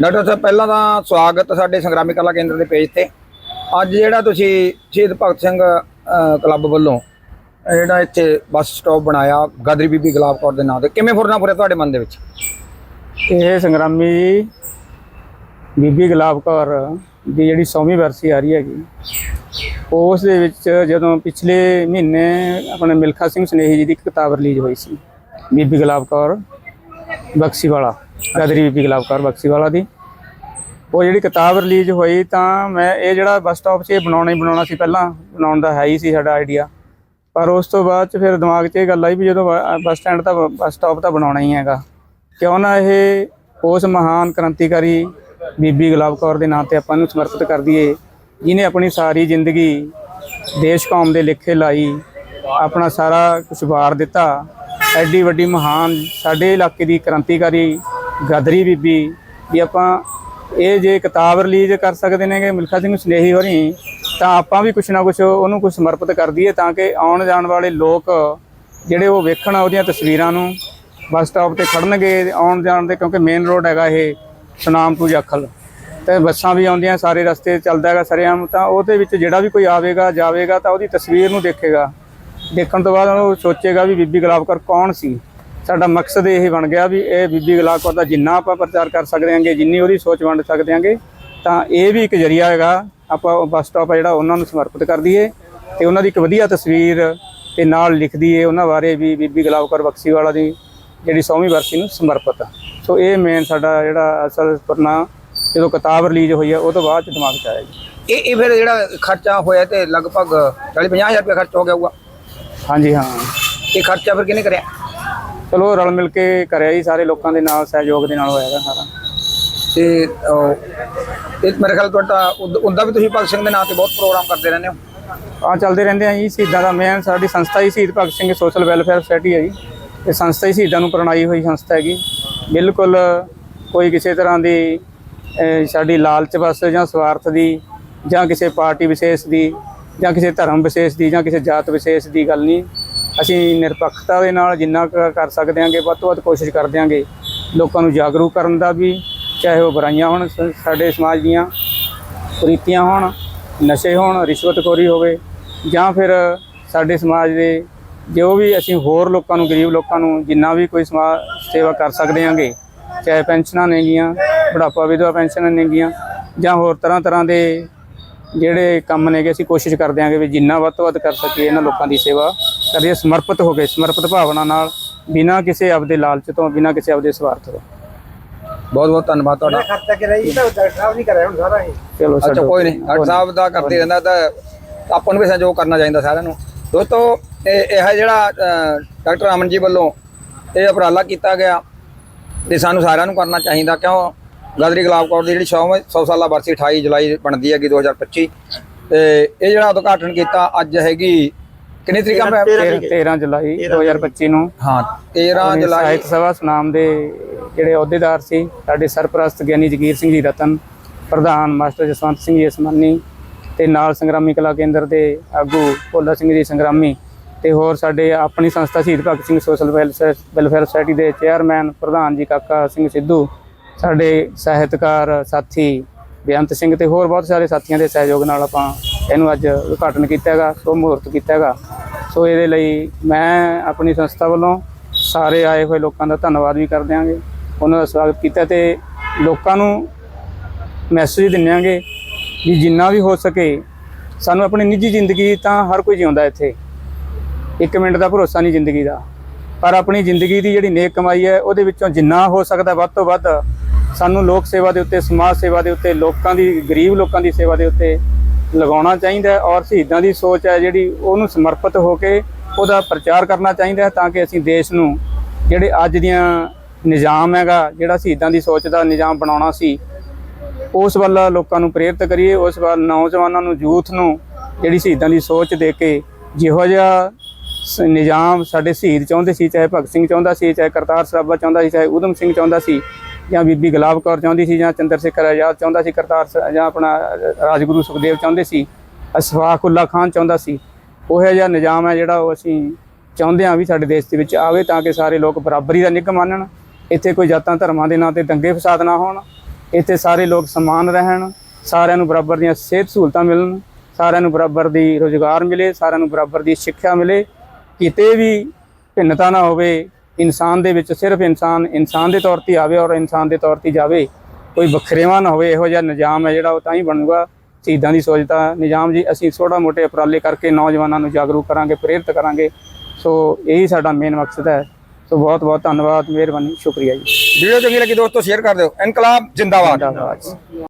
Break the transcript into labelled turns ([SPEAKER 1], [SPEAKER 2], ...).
[SPEAKER 1] Doctor ਸਾਹਿਬ, ਪਹਿਲਾਂ ਤਾਂ ਸਵਾਗਤ ਸਾਡੇ ਸੰਗਰਾਮੀ ਕਲਾ ਕੇਂਦਰ ਦੇ ਪੇਜ ਤੇ। ਅੱਜ ਜਿਹੜਾ ਤੁਸੀਂ ਸ਼ਹੀਦ ਭਗਤ ਸਿੰਘ ਕਲੱਬ ਵੱਲੋਂ ਜਿਹੜਾ ਇੱਥੇ ਬੱਸ ਸਟਾਪ ਬਣਾਇਆ, ਗਾਦਰੀ ਬੀਬੀ ਗੁਲਾਬ ਕੌਰ ਦੇ ਨਾਂ ਤੇ, ਕਿਵੇਂ ਫੁਰਨਾ ਫੁਰਿਆ ਤੁਹਾਡੇ ਮਨ ਦੇ ਵਿੱਚ?
[SPEAKER 2] ਇਹ ਸੰਗਰਾਮੀ ਬੀਬੀ ਗੁਲਾਬ ਕੌਰ ਦੀ ਜਿਹੜੀ 100ਵੀਂ ਵਰਸੀ ਆ ਰਹੀ ਹੈਗੀ। ਉਸ ਦੇ ਵਿੱਚ ਜਦੋਂ ਪਿਛਲੇ ਮਹੀਨੇ ਆਪਣੇ ਮਿਲਖਾ ਸਿੰਘ ਸਨੇਹੀ ਜੀ ਦੀ ਇੱਕ ਕਿਤਾਬ ਰਿਲੀਜ਼ ਹੋਈ ਸੀ, ਬੀਬੀ ਗੁਲਾਬ ਕੌਰ ਬਖਸ਼ੀਵਾਲਾ ਗਦਰੀ ਬੀਬੀ ਗੁਲਾਬ ਕੌਰ ਬਖਸ਼ੀਵਾਲਾ ਦੀ। ਉਹ ਜਿਹੜੀ ਕਿਤਾਬ ਰਿਲੀਜ਼ ਹੋਈ ਤਾਂ ਮੈਂ ਇਹ ਜਿਹੜਾ ਬੱਸ ਸਟਾਪ 'ਚ ਇਹ ਬਣਾਉਣਾ ਹੀ ਬਣਾਉਣਾ ਸੀ ਪਹਿਲਾਂ। ਬਣਾਉਣ ਦਾ ਹੈ ਹੀ ਸੀ ਸਾਡਾ ਆਈਡੀਆ ਪਰ ਉਸ ਤੋਂ ਬਾਅਦ 'ਚ ਫਿਰ ਦਿਮਾਗ 'ਚ ਇਹ ਗੱਲ ਆਈ ਵੀ ਜਦੋਂ ਬ- ਬੱਸ ਸਟੈਂਡ ਤਾਂ ਬੱਸ ਸਟਾਪ ਤਾਂ ਬਣਾਉਣਾ ਹੀ ਹੈਗਾ। ਕਿਉਂ ਨਾ ਇਹ ਉਸ ਮਹਾਨ ਕ੍ਰਾਂਤੀਕਾਰੀ ਬੀਬੀ ਗੁਲਾਬ ਕੌਰ ਦੇ ਨਾਂ ਤੇ ਆਪਾਂ ਨੂੰ ਸਮਰਪਿਤ ਕਰ ਦਈਏ ਜਿਨੇ ਆਪਣੀ ਸਾਰੀ ਜ਼ਿੰਦਗੀ ਦੇਸ਼ ਕੌਮ ਦੇ ਲੇਖੇ ਲਾਈ, ਆਪਣਾ ਸਾਰਾ ਕੁਝ ਵਾਰ ਦਿੱਤਾ। ਐਡੀ ਵੱਡੀ ਮਹਾਨ ਸਾਡੇ ਇਲਾਕੇ ਦੀ ਕ੍ਰਾਂਤੀਕਾਰੀ ਗਦਰੀ ਬੀਬੀ, ਵੀ ਆਪਾਂ ਇਹ ਜੇ ਕਿਤਾਬ ਰਿਲੀਜ਼ ਕਰ ਸਕਦੇ ਨੇਗੇ, ਮਿਲਖਾ ਸਿੰਘ ਸਨੇਹੀ ਹੋਰੀ, ਤਾਂ ਆਪਾਂ ਵੀ ਕੁਛ ਨਾ ਕੁਛ ਉਹਨੂੰ ਕੁਛ ਸਮਰਪਿਤ ਕਰ ਦਈਏ ਤਾਂ ਕਿ ਆਉਣ ਜਾਣ ਵਾਲੇ ਲੋਕ ਜਿਹੜੇ ਉਹ ਵੇਖਣ ਉਹਦੀਆਂ ਤਸਵੀਰਾਂ ਨੂੰ ਬੱਸ ਸਟਾਪ ਤੇ ਖੜਨਗੇ, ਆਉਣ ਜਾਣ ਦੇ, ਕਿਉਂਕਿ ਮੇਨ ਰੋਡ ਹੈਗਾ ਇਹ ਸੁਨਾਮ ਤੋਂ ਜਾਖਲ ਤੇ ਬੱਸਾਂ ਵੀ ਆਉਂਦੀਆਂ, ਸਾਰੇ ਰਸਤੇ ਚੱਲਦਾ ਹੈਗਾ ਸਰੇਆਮ, ਤਾਂ ਉਹਦੇ ਵਿੱਚ ਜਿਹੜਾ ਵੀ ਕੋਈ ਆਵੇਗਾ, ਜਾਵੇਗਾ, ਤਾਂ ਉਹਦੀ ਤਸਵੀਰ ਨੂੰ ਦੇਖੇਗਾ। ਦੇਖਣ ਤੋਂ ਬਾਅਦ ਉਹ ਸੋਚੇਗਾ ਵੀ ਬੀਬੀ ਗੁਲਾਬਕਰ ਕੌਣ ਸੀ? ਸਾਡਾ ਮਕਸਦ ਇਹ ਬਣ ਗਿਆ ਵੀ ਇਹ ਬੀਬੀ ਗੁਲਾਬ ਕੌਰ ਦਾ ਜਿੰਨਾ ਆਪਾਂ ਪ੍ਰਚਾਰ ਕਰ ਸਕਦੇ ਹਾਂਗੇ ਜਿੰਨੀ ਉਹਦੀ ਸੋਚ ਵੰਡ ਸਕਦੇ ਹਾਂਗੇ ਤਾਂ ਇਹ ਵੀ ਇੱਕ ਜਰੀਆ ਹੈਗਾ ਆਪਾਂ ਉਹ ਬੱਸ ਸਟਾਪ ਆ ਜਿਹੜਾ ਉਹਨਾਂ ਨੂੰ ਸਮਰਪਿਤ ਕਰ ਦਈਏ ਤੇ ਉਹਨਾਂ ਦੀ ਇੱਕ ਵਧੀਆ ਤਸਵੀਰ ਤੇ ਨਾਲ ਲਿਖ ਦਈਏ ਉਹਨਾਂ ਬਾਰੇ ਵੀ ਬੀਬੀ ਗੁਲਾਬ ਕੌਰ ਬਖਸ਼ੀਵਾਲਾ ਦੀ ਜਿਹੜੀ 100ਵੀਂ ਵਰਸੀ ਨੂੰ ਸਮਰਪਿਤ। ਸੋ ਇਹ ਮੇਨ ਸਾਡਾ ਜਿਹੜਾ ਅਸਲ ਪਰਨਾ ਜਦੋਂ ਕਿਤਾਬ ਰਿਲੀਜ਼ ਹੋਈ ਹੈ ਉਹ ਤੋਂ ਬਾਅਦ ਚ ਦਿਮਾਗ ਚ ਆਇਆ ਜੀ।
[SPEAKER 1] ਇਹ ਇਹ ਫਿਰ ਜਿਹੜਾ ਖਰਚਾ ਹੋਇਆ ਤੇ ਲਗਭਗ 40 50000 ਰੁਪਏ ਖਰਚ ਹੋ ਗਿਆ ਹੋਊਗਾ?
[SPEAKER 2] ਹਾਂਜੀ ਹਾਂ।
[SPEAKER 1] ਇਹ ਖਰਚਾ ਫਿਰ ਕਿਹਨੇ ਕਰਿਆ?
[SPEAKER 2] ਚਲੋ ਰਲ ਮਿਲ ਕੇ ਕਰਿਆ ਜੀ ਸਾਰੇ ਲੋਕਾਂ ਦੇ ਨਾਲ ਸਹਿਯੋਗ ਦੇ ਨਾਲ ਹੋਇਆ ਸਾਰਾ।
[SPEAKER 1] ਤੇ ਅਹ, ਇਹ ਮੇਰੇ ਖਿਆਲ ਤੁਹਾਡਾ ਉਦਾਂ ਵੀ ਤੁਸੀਂ ਭਗਤ ਸਿੰਘ ਦੇ ਨਾਂ ਤੇ ਬਹੁਤ ਪ੍ਰੋਗਰਾਮ ਕਰਦੇ ਰਹਿੰਦੇ ਹੋ?
[SPEAKER 2] ਆ ਚੱਲਦੇ ਰਹਿੰਦੇ ਆ ਜੀ ਸ਼ਹੀਦਾਂ ਦਾ ਮੇਨ ਸਾਡੀ ਸੰਸਥਾ ਹੀ ਸ਼ਹੀਦ Bhagat Singh social welfare society ਹੈ ਜੀ। ਇਹ ਸੰਸਥਾ ਹੀ ਸ਼ਹੀਦਾਂ ਨੂੰ ਪ੍ਰਣਾਈ ਹੋਈ ਸੰਸਥਾ ਹੈਗੀ। ਬਿਲਕੁਲ ਕੋਈ ਕਿਸੇ ਤਰ੍ਹਾਂ ਦੀ ਅਹ, ਸਾਡੀ ਲਾਲਚ ਬਸ ਜਾਂ ਸਵਾਰਥ ਦੀ ਜਾਂ ਕਿਸੇ ਪਾਰਟੀ ਵਿਸ਼ੇਸ਼ ਦੀ ਜਾਂ ਕਿਸੇ ਧਰਮ ਵਿਸ਼ੇਸ਼ ਦੀ ਜਾਂ ਕਿਸੇ ਜਾਤ ਵਿਸ਼ੇਸ਼ ਦੀ ਗੱਲ ਨਹੀਂ। ਅਸੀਂ ਨਿਰਪੱਖਤਾ ਦੇ ਨਾਲ ਜਿੰਨਾ ਕੁ ਕਰ ਸਕਦੇ ਹਾਂਗੇ, ਵੱਧ ਤੋਂ ਵੱਧ ਕੋਸ਼ਿਸ਼ ਕਰਦੇ ਹਾਂਗੇ, ਲੋਕਾਂ ਨੂੰ ਜਾਗਰੂਕ ਕਰਨ ਦਾ ਵੀ, ਚਾਹੇ ਉਹ ਬੁਰਾਈਆਂ ਹੋਣ ਸ- ਸਾਡੇ ਸਮਾਜ ਦੀਆਂ, ਕੁਰੀਤੀਆਂ ਹੋਣ, ਨਸ਼ੇ ਹੋਣ, ਰਿਸ਼ਵਤਖੋਰੀ ਹੋਵੇ, ਜਾਂ ਫਿਰ ਸਾਡੇ ਸਮਾਜ ਦੇ ਜੋ ਵੀ ਅਸੀਂ ਹੋਰ ਲੋਕਾਂ ਨੂੰ, ਗਰੀਬ ਲੋਕਾਂ ਨੂੰ ਜਿੰਨਾ ਵੀ ਕੋਈ ਸਮਾਜ ਸੇਵਾ ਕਰ ਸਕਦੇ ਹਾਂਗੇ, ਚਾਹੇ ਪੈਨਸ਼ਨਾਂ ਨੇਗੀਆਂ ਬੁਢਾਪਾ ਵਿਧਵਾ ਪੈਨਸ਼ਨਾਂ ਨੇਗੀਆਂ ਜਾਂ ਹੋਰ ਤਰ੍ਹਾਂ ਤਰ੍ਹਾਂ ਦੇ ਜਿਹੜੇ ਕੰਮ ਨੇਗੇ, ਅਸੀਂ ਕੋਸ਼ਿਸ਼ ਕਰਦੇ ਹਾਂਗੇ ਵੀ ਜਿੰਨਾ ਵੱਧ ਤੋਂ ਵੱਧ ਕਰ ਸਕੀਏ, ਇਹਨਾਂ ਲੋਕਾਂ ਦੀ ਸੇਵਾ ਕਰੀਏ ਸਮਰਪਿਤ ਹੋ ਕੇ ਸਮਰਪਿਤ ਭਾਵਨਾ ਨਾਲ ਬਿਨਾਂ ਕਿਸੇ ਆਪਦੇ ਲਾਲਚ ਤੋਂ ਬਿਨਾਂ ਕਿਸੇ ਆਪਦੇ ਸਵਾਰਥ ਤੋਂ।
[SPEAKER 1] ਬਹੁਤ ਬਹੁਤ ਧੰਨਵਾਦ ਤੁਹਾਡਾ।
[SPEAKER 3] ਖਰਚਾ ਕਿ ਰਹੀ ਤਾਂ ਡਾਕਟਰ ਸਾਹਿਬ ਨਹੀਂ ਕਰਿਆ ਹੁਣ ਸਾਰਾ ਇਹ।
[SPEAKER 2] ਚਲੋ
[SPEAKER 1] ਅੱਛਾ। ਕੋਈ ਨਹੀਂ ਡਾਕਟਰ ਸਾਹਿਬ ਦਾ ਕਰਦੇ ਰਹਿੰਦਾ ਤਾਂ ਆਪਾਂ ਨੂੰ ਵੀ ਸਹਿਯੋਗ ਕਰਨਾ ਚਾਹੀਦਾ ਸਾਰਿਆਂ ਨੂੰ। ਦੋਸਤੋ ਇਹ ਇਹ ਹੈ ਜਿਹੜਾ ਡਾਕਟਰ ਅਮਨ ਜੀ ਵੱਲੋਂ ਇਹ ਉਪਰਾਲਾ ਕੀਤਾ ਗਿਆ ਤੇ ਸਾਨੂੰ ਸਾਰਿਆਂ ਨੂੰ ਕਰਨਾ ਚਾਹੀਦਾ। ਕਿਉਂ? ਗਾਦਰੀ ਗੁਲਾਬ ਕੌਰ ਦੀ ਜਿਹੜੀ 100 100 ਸਾਲਾ ਬਰਸੀ 28 ਜੁਲਾਈ ਬਣਦੀ ਹੈਗੀ 2025 ਤੇ ਇਹ ਜਿਹੜਾ ਉਦਘਾਟਨ ਕੀਤਾ ਅੱਜ ਹੈਗੀ ਕਿੰਨੀ ਤਰੀਕਾ ਮੈਂ
[SPEAKER 2] 13 ਜੁਲਾਈ 2025 ਨੂੰ।
[SPEAKER 1] ਹਾਂ 13
[SPEAKER 2] ਆਪਣੀ
[SPEAKER 1] ਜੁਲਾਈ।
[SPEAKER 2] ਸਾਹਿਤ ਸਭਾ ਸੁਨਾਮ ਦੇ ਜਿਹੜੇ ਅਹੁਦੇਦਾਰ ਸੀ ਸਾਡੇ ਸਰਪ੍ਰਸਤ ਗਿਆਨੀ ਜਗੀਰ ਸਿੰਘ ਜੀ ਰਤਨ ਪ੍ਰਧਾਨ ਮਾਸਟਰ ਜਸਵੰਤ ਸਿੰਘ ਜੀ ਅਸਮਾਨੀ ਤੇ ਨਾਲ ਸੰਗਰਾਮੀ ਕਲਾ ਕੇਂਦਰ ਦੇ ਆਗੂ ਭੋਲਾ ਸਿੰਘ ਜੀ ਸੰਗਰਾਮੀ ਤੇ ਹੋਰ ਸਾਡੇ ਆਪਣੀ ਸੰਸਥਾ ਸ਼ਹੀਦ Bhagat Singh social welfare welfare society ਦੇ ਚੇਅਰਮੈਨ ਪ੍ਰਧਾਨ ਜੀ ਕਾਕਾ ਸਿੰਘ ਸਿੱਧੂ ਸਾਡੇ ਸਾਹਿਤਕਾਰ ਸਾਥੀ ਬੇਅੰਤ ਸਿੰਘ ਤੇ ਹੋਰ ਬਹੁਤ ਸਾਰੇ ਸਾਥੀਆਂ ਦੇ ਸਹਿਯੋਗ ਨਾਲ ਆਪਾਂ ਇਹਨੂੰ ਅੱਜ ਉਦਘਾਟਨ ਕੀਤਾ ਹੈਗਾ ਸੋ ਮਹੂਰਤ ਕੀਤਾ ਹੈਗਾ। ਸੋ ਇਹਦੇ ਲਈ ਮੈਂ ਆਪਣੀ ਸੰਸਥਾ ਵੱਲੋਂ ਸਾਰੇ ਆਏ ਹੋਏ ਲੋਕਾਂ ਦਾ ਧੰਨਵਾਦ ਵੀ ਕਰਦੇ ਆਂਗੇ ਉਹਨਾਂ ਦਾ ਸਵਾਗਤ ਕੀਤਾ ਤੇ ਲੋਕਾਂ ਨੂੰ ਮੈਸੇਜ ਦਿੰਨਾਂਗੇ ਵੀ ਜਿੰਨਾ ਵੀ ਹੋ ਸਕੇ, ਸਾਨੂੰ ਆਪਣੀ ਨਿੱਜੀ ਜ਼ਿੰਦਗੀ ਤਾਂ ਹਰ ਕੋਈ ਜਿਉਂਦਾ ਇੱਥੇ। ਇੱਕ ਮਿੰਟ ਦਾ ਭਰੋਸਾ ਨਹੀਂ ਜ਼ਿੰਦਗੀ ਦਾ। ਪਰ ਆਪਣੀ ਜ਼ਿੰਦਗੀ ਦੀ ਜਿਹੜੀ ਨੇਕ ਕਮਾਈ ਹੈ, ਉਹਦੇ ਵਿੱਚੋਂ ਜਿੰਨਾ ਹੋ ਸਕਦਾ ਵੱਧ ਤੋਂ ਵੱਧ ਸਾਨੂੰ ਲੋਕ ਸੇਵਾ ਦੇ ਉੱਤੇ, ਸਮਾਜ ਸੇਵਾ ਦੇ ਉੱਤੇ, ਲੋਕਾਂ ਦੀ, ਗਰੀਬ ਲੋਕਾਂ ਦੀ ਸੇਵਾ ਦੇ ਉੱਤੇ ਲਗਾਉਣਾ ਚਾਹੀਦਾ ਹੈ ਔਰ ਸ਼ਹੀਦਾਂ ਦੀ ਸੋਚ ਹੈ ਜਿਹੜੀ ਉਹਨੂੰ ਸਮਰਪਿਤ ਹੋ ਕੇ ਉਹਦਾ ਪ੍ਰਚਾਰ ਕਰਨਾ ਚਾਹੀਦਾ ਹੈ ਤਾਂ ਕਿ ਅਸੀਂ ਦੇਸ਼ ਨੂੰ ਜਿਹੜੇ ਅੱਜ ਦੀਆਂ ਨਿਜ਼ਾਮ ਹੈਗਾ, ਜਿਹੜਾ ਸ਼ਹੀਦਾਂ ਦੀ ਸੋਚ ਦਾ ਨਿਜ਼ਾਮ ਬਣਾਉਣਾ ਸੀ, ਉਸ ਵੱਲ ਲੋਕਾਂ ਨੂੰ ਪ੍ਰੇਰਿਤ ਕਰੀਏ, ਉਸ ਵੱਲ ਨੌਜਵਾਨਾਂ ਨੂੰ, ਯੂਥ ਨੂੰ ਜਿਹੜੀ ਸ਼ਹੀਦਾਂ ਦੀ ਸੋਚ ਦੇ ਕੇ ਜਿਹੋ ਜਿਹਾ ਸ- ਨਿਜ਼ਾਮ ਸਾਡੇ ਸ਼ਹੀਦ ਚਾਹੁੰਦੇ ਸੀ, ਚਾਹੇ ਭਗਤ ਸਿੰਘ ਚਾਹੁੰਦਾ ਸੀ, ਚਾਹੇ ਕਰਤਾਰ ਸਰਾਭਾ ਚਾਹੁੰਦਾ ਸੀ, ਚਾਹੇ ਊਧਮ ਸਿੰਘ ਚਾਹੁੰਦਾ ਸੀ ਜਾਂ ਬੀਬੀ ਗੁਲਾਬ ਕੌਰ ਚਾਹੁੰਦੀ ਸੀ ਜਾਂ ਚੰਦਰ ਸ਼ੇਖਰ ਆਜ਼ਾਦ ਚਾਹੁੰਦਾ ਸੀ, ਕਰਤਾਰ ਜਾਂ ਆਪਣਾ ਰਾਜਗੁਰੂ ਸੁਖਦੇਵ ਚਾਹੁੰਦੇ ਸੀ, ਅਸ਼ਫਾਕ ਖਾਨ ਚਾਹੁੰਦਾ ਸੀ। ਉਹ ਜਿਹਾ ਨਿਜ਼ਾਮ ਹੈ ਜਿਹੜਾ ਉਹ ਅਸੀਂ ਚਾਹੁੰਦੇ ਹਾਂ ਵੀ ਸਾਡੇ ਦੇਸ਼ ਦੇ ਵਿੱਚ ਆਵੇ ਤਾਂ ਕਿ ਸਾਰੇ ਲੋਕ ਬਰਾਬਰੀ ਦਾ ਨਿੱਘ ਮੰਨਣ। ਇੱਥੇ ਕੋਈ ਜਾਤਾਂ ਧਰਮਾਂ ਦੇ ਨਾਂ ਤੇ ਦੰਗੇ ਫਸਾਦ ਨਾ ਹੋਣ। ਇੱਥੇ ਸਾਰੇ ਲੋਕ ਸਮਾਨ ਰਹਿਣ। ਸਾਰਿਆਂ ਨੂੰ ਬਰਾਬਰ ਦੀਆਂ ਸਿਹਤ ਸਹੂਲਤਾਂ ਮਿਲਣ। ਸਾਰਿਆਂ ਨੂੰ ਬਰਾਬਰ ਦੀ ਰੋਜ਼ਗਾਰ ਮਿਲੇ। ਸਾਰਿਆਂ ਨੂੰ ਬਰਾਬਰ ਦੀ ਸਿੱਖਿਆ ਮਿਲੇ। ਕਿਤੇ ਵੀ ਭਿੰਨਤਾ ਨਾ ਹੋਵੇ ਇਨਸਾਨ ਦੇ ਵਿੱਚ ਸਿਰਫ ਇਨਸਾਨ ਇਨਸਾਨ ਦੇ ਤੌਰ ਤੇ ਆਵੇ ਔਰ ਇਨਸਾਨ ਦੇ ਤੌਰ ਤੇ ਜਾਵੇ ਕੋਈ ਵੱਖਰੇਵਾ ਨਾ ਹੋਵੇ ਇਹੋ ਜਿਹਾ ਨਿਜ਼ਾਮ ਹੈ ਜਿਹੜਾ ਉਹ ਤਾਂ ਹੀ ਬਣੂਗਾ। ਸ਼ਹੀਦਾਂ ਦੀ ਸੋਚਦਾ ਨਿਜ਼ਾਮ ਜੀ ਅਸੀਂ ਛੋਟਾ ਮੋਟੇ ਉਪਰਾਲੇ ਕਰਕੇ ਨੌਜਵਾਨਾਂ ਨੂੰ ਜਾਗਰੂਕ ਕਰਾਂਗੇ ਪ੍ਰੇਰਿਤ ਕਰਾਂਗੇ। ਸੋ ਇਹੀ ਸਾਡਾ ਮੇਨ ਮਕਸਦ ਹੈ। ਸੋ ਬਹੁਤ ਬਹੁਤ ਧੰਨਵਾਦ ਮਿਹਰਬਾਨੀ ਸ਼ੁਕਰੀਆ ਜੀ।
[SPEAKER 1] ਵੀਡੀਓ ਚੰਗੀ ਲੱਗੀ ਦੋਸਤੋ ਸ਼ੇਅਰ ਕਰ ਦਿਓ। ਇਨਕਲਾਬ ਜਿੰਦਾਬਾਦ।